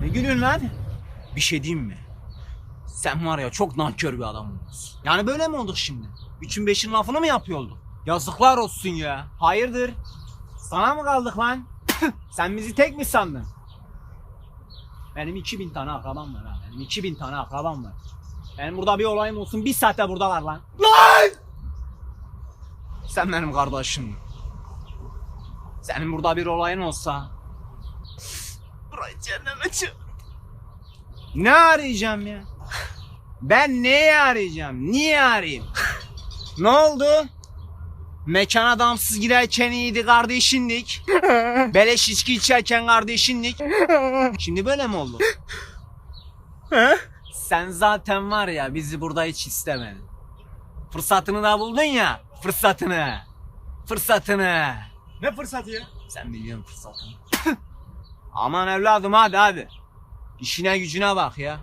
Ne gülüyorsun lan? Bir şey diyeyim mi? Sen var ya çok nankör bir adam olmuşsun. Yani böyle mi olduk şimdi? Üçün beşin lafını mı yapıyor olduk? Yazıklar olsun ya. Hayırdır? Sana mı kaldık lan? Sen bizi tek mi sandın? Benim 2000 tane akrabam var ha. Benim 2000 tane akrabam var. Benim burada bir olayım olsun bir saatte buradalar lan. Lan! Sen benim kardeşim. Senin burada bir olayın olsa Burayı cehenneme çevir. Ne arayacağım ya? Ben neyi arayacağım? Niye arayayım? ne oldu? Mekan adamsız girerken iyiydi kardeşindik. Beleş içki içerken kardeşindik. Şimdi böyle mi oldu? Sen zaten var ya bizi burada hiç istemedin. Fırsatını da buldun ya. Fırsatını. Fırsatını. Ne fırsatı ya? Sen biliyorsun fırsatını. Aman evladım hadi hadi. İşine gücüne bak ya.